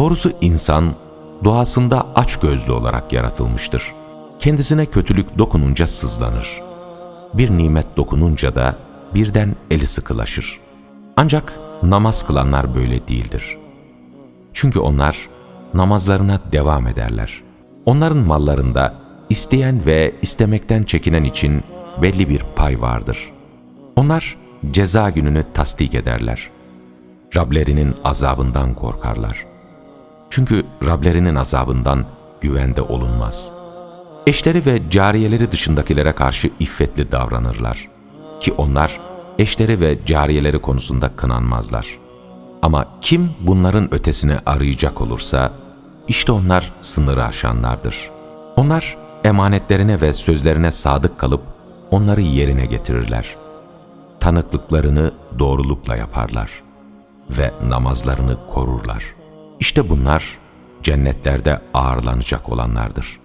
Doğrusu insan doğasında aç gözlü olarak yaratılmıştır. Kendisine kötülük dokununca sızlanır. Bir nimet dokununca da birden eli sıkılaşır. Ancak namaz kılanlar böyle değildir. Çünkü onlar namazlarına devam ederler. Onların mallarında isteyen ve istemekten çekinen için belli bir pay vardır. Onlar ceza gününü tasdik ederler. Rablerinin azabından korkarlar. Çünkü Rablerinin azabından güvende olunmaz. Eşleri ve cariyeleri dışındakilere karşı iffetli davranırlar. Ki onlar eşleri ve cariyeleri konusunda kınanmazlar. Ama kim bunların ötesine arayacak olursa, işte onlar sınırı aşanlardır. Onlar emanetlerine ve sözlerine sadık kalıp onları yerine getirirler. Tanıklıklarını doğrulukla yaparlar ve namazlarını korurlar. İşte bunlar cennetlerde ağırlanacak olanlardır.